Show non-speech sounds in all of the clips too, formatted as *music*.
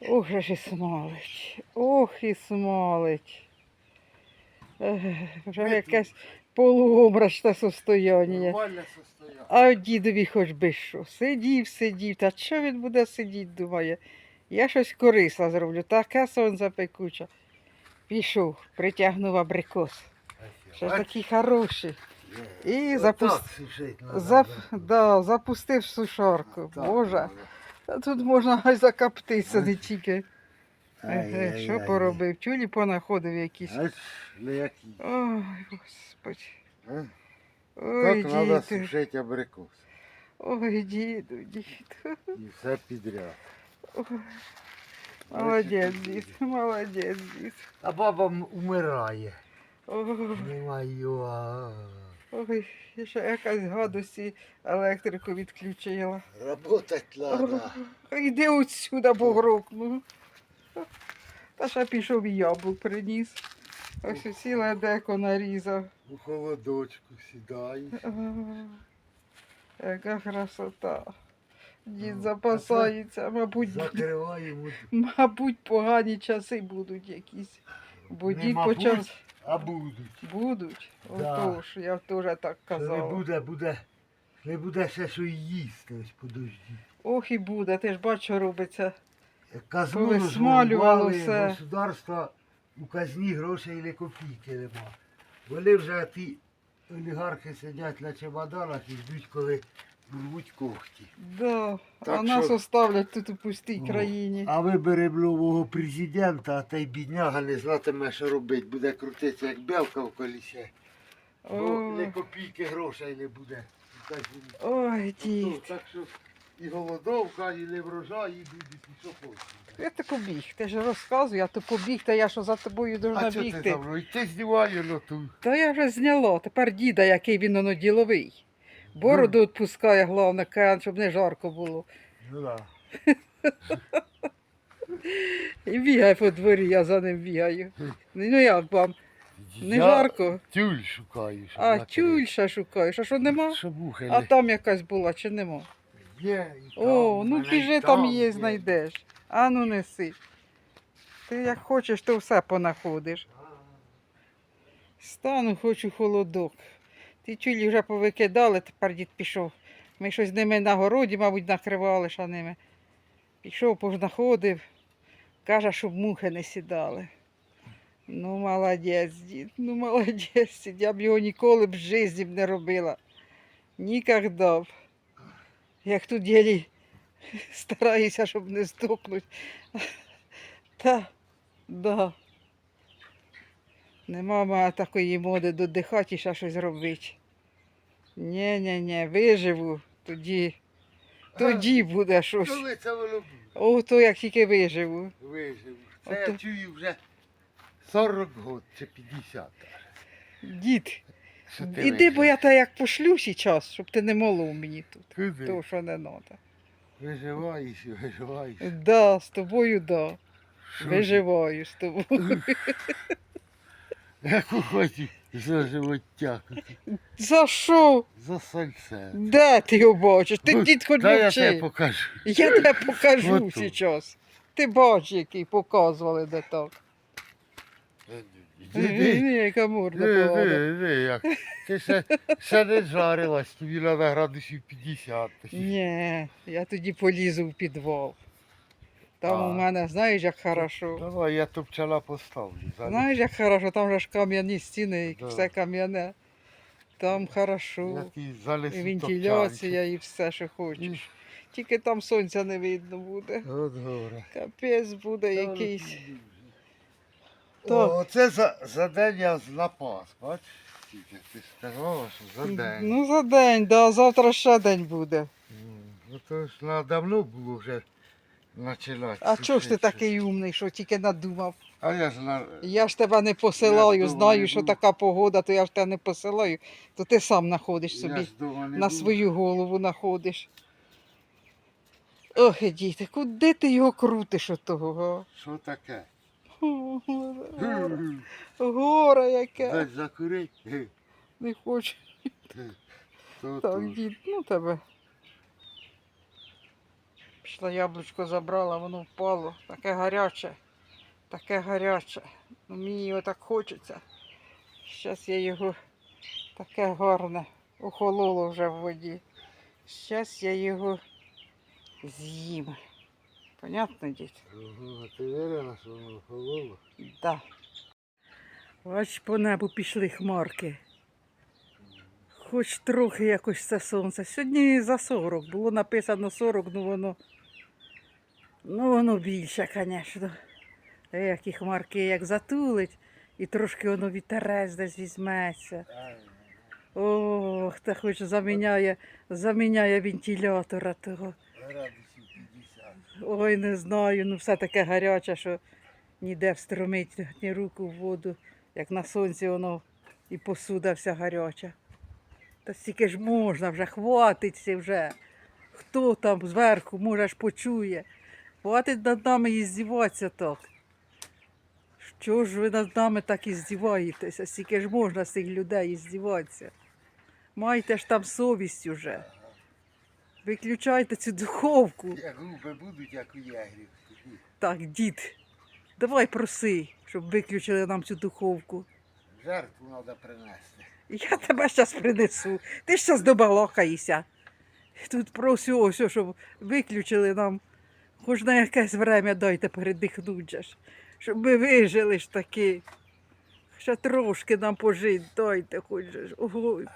Ох, же ж і смалить. Ох, і смалить. Ех, Вже якесь полуобрачне состояння. А дідові хоч би що. Сидів, сидів. Та що він буде сидіти, думає. Я щось корисла зроблю. Таке сонце пекуче. Пішов, притягнув абрикос. Що ж такі хороші. І запуст... Зап... Да, запустив сушарку. Боже, та тут можна аж закоптитися, не тільки. Еге, що поробив? Тюлі понаходив якісь. Аж. Ой, господи. Ой, Так треба діду. сушити абрикос. Ой, діду, діду. І все підряд. Ой. Молодець, дід, молодець, дід. А баба м- умирає. Ой, Немає. Ой, ще якась гадості електрику відключила. Работать треба. Ой, Іди отсюда, богрокну. Та ще пішов і яблук приніс. Ось ціле деко нарізав. У холодочку сідаєш. Яка красота. Дід Ну, запасається, мабуть, Закриваємо. мабуть, погані часи будуть якісь. Бо Не дід мабуть, почав. А будуть. Будуть. Да. Отож, я теж так Що не казала. буде, буде. Не буде ще що й їсти, ось подожди. Ох і буде, ти ж бачиш, що робиться. Казну Повисмалювало розгружали, все. Государства у казні грошей не копійки нема. Вони вже ті олігархи сидять на чемоданах і ждуть, коли рвуть когті. Да. Так а нас що- оставлять тут у пустій О, країні. А виберемо нового президента, а той бідняга не знатиме, що робити. Буде крутитися, як белка в колісі. Бо не копійки грошей не буде. Ой, Ну, дід. Так що і голодовка, і не врожай, і будуть, і що хочеш. Я ти побіг. Ти ж розказуй, а то побіг, та я що за тобою А должна чого ти бігти. за мною? Ти знімаю ну ту. Та я вже зняла. Тепер діда, який він воно діловий. Бороду відпускає, головне, кан, щоб не жарко було. Ну да. І бігає по дворі, я за ним бігаю. Ну як вам? Не Я жарко? Тюль шукаю. щоб А накрити. тюль ще шукаєш, а що нема? Щоб ухи А не- там якась була чи нема? Є, і там, О, ну мене біжи і там є, знайдеш. А ну неси. Ти як хочеш, то все понаходиш. Стану, хочу холодок. Ті чулі вже повикидали, тепер дід пішов. Ми щось з ними на городі, мабуть, накривали ними. Пішов, познаходив. Каже, щоб мухи не сідали. Ну, молодець, дід, ну молодець. Я б його ніколи б в житті б не робила. Нікогда б. Як тут ділі стараюся, щоб не здохнути. Та, да. Нема такої моди додихати і ще щось робити. Ні-ні-ні, виживу, тоді, тоді буде щось. Коли це воно буде? О, то як тільки виживу. Виживу. Це я чую вже 40 років чи 50. Дід, іди, бо я тебе як пошлю час, щоб ти не молов мені тут. Куди? То, що не треба. Виживаєш виживаєш. Да, з тобою, да. Що Виживаю з тобою. *laughs* Яку хочеш за живоття, За що? за сальце. Де ти його бачиш? Ти дід хоч Дай я тебе покажу. Я тебе покажу Отут. зараз. Ти бачиш, який показували де так. Іди, Ні, яка морда як. Ти ще, ще не жарилась, тобі треба градусів 50. Ні, я тоді полізу в підвал. Там А. у мене, знаєш, як хорошо. Давай, я топчала поставлю. зараз. Знаєш, як хорошо, там же ж кам'яні стіни, і Да. все кам'яне. Там хорошо. І вентиляція, і все, що хочеш. Тільки там сонця не видно буде. От горе. Капець буде якийсь. О, оце за, за день я напас, бачиш? Тільки Ти сказала, що за день. Ну за день, да, завтра ще день буде. Ну то ж на давно було вже починати. А чого ж ти такий умний, що тільки надумав? А я ж на... Я ж тебе не посилаю, Я знаю, думаю, що така погода, то я ж тебе не посилаю, то ти сам знаходиш собі дома на свою голову знаходиш. Ох, діти, куди ти його крутиш отого? га? Що таке? Горе яке. Дай закурить. Не хочу. Так, дід, ну тебе. Пішла яблучко забрала, воно впало. Таке гаряче. Таке гаряче. Ну, мені його так хочеться. Зараз я його таке гарне. Охололо вже в воді. Зараз я його з'їм. Понятно, дід? Ага, ти вірила, що воно хололо? Да. Бач, по небу пішли хмарки. Хоч трохи якось це сонце. Сьогодні за 40. Було написано 40, ну воно. Ну воно більше, звісно. Які хмарки як затулить, і трошки воно вітерець десь візьметься. Ох, та хоч заміняє, заміняє вентилятора того. Градусів 50. Ой, не знаю, ну все таке гаряче, що ніде встромить ні руку в воду, як на сонці воно і посуда вся гаряча. Та стільки ж можна вже, хватиться вже. Хто там зверху, може, ж почує. Хватить над нами і здіватися так. Що ж ви над нами так і здіваєтеся? Стільки ж можна з цих людей і здіватися. Майте ж там совість уже. Виключайте цю духовку. Як губи будуть, як у ягрів. Так, дід, давай проси, щоб виключили нам цю духовку. Жертву треба принести. Я тебе зараз принесу. Ти ж зараз добалакаєшся. Тут просю щоб виключили нам. Хоч на якесь время дайте передихнуть. Щоб ми вижили ж таки. Ще трошки нам пожити дайте хоч же ж. Ой.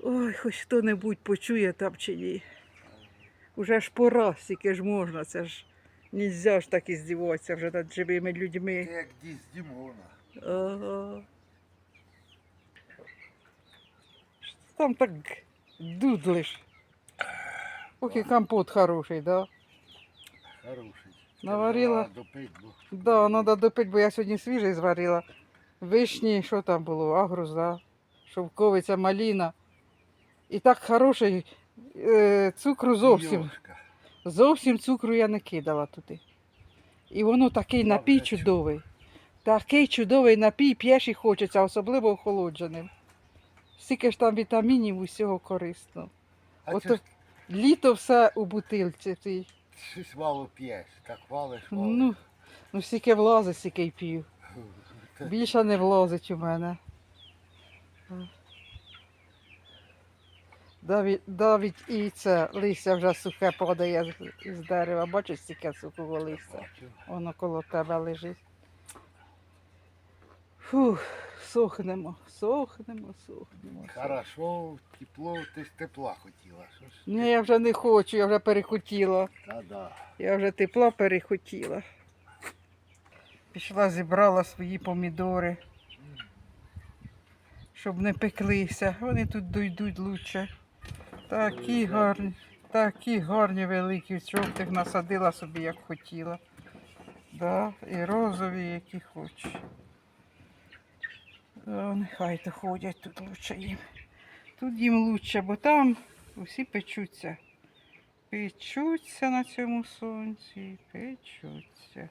Ой, хоч хто-небудь почує там чи ні. Уже ж пора, скільки ж можна, це ж нельзя ж так і здіватися вже над живими людьми. як дід з Дімона. Ага. Що Там так дудлиш. Ох, і компот хороший, да? Хороший. Наварила? Треба допить, бо Да, треба допити, бо я сьогодні свіжий зварила. Вишні, що там було? Агрус, да? шовковиця, маліна. І так хороший е, цукру зовсім. Зовсім цукру я не кидала туди. І воно такий напій чудовий. Такий чудовий напій п'єш і хочеться, особливо охолодженим. Скільки ж там вітамінів усього корисно. А ж літо все у бутилці. Ти. щось мало п'єш. Так валиш, валиш. Ну, ну стільки влазить, стільки й п'ю. Більше не влазить у мене. Навіть, навіть і це листя вже сухе падає з, з дерева. Бачиш, стільки сухого листя. Воно коло тебе лежить. Фух, сохнемо, сохнемо, сохнемо. Хорошо, тепло, ти ж тепла хотіла. Що ж? Ні, я вже не хочу, я вже перехотіла. Та да. Я вже тепла перехотіла. Пішла, зібрала свої помідори, щоб не пеклися. Вони тут дойдуть лучше. Такі гарні, такі гарні великі, жовтих насадила собі, як хотіла. Да, і розові, які хочеш. О, нехай то ходять тут лучше їм. Тут їм лучше, бо там усі печуться. Печуться на цьому сонці, печуться.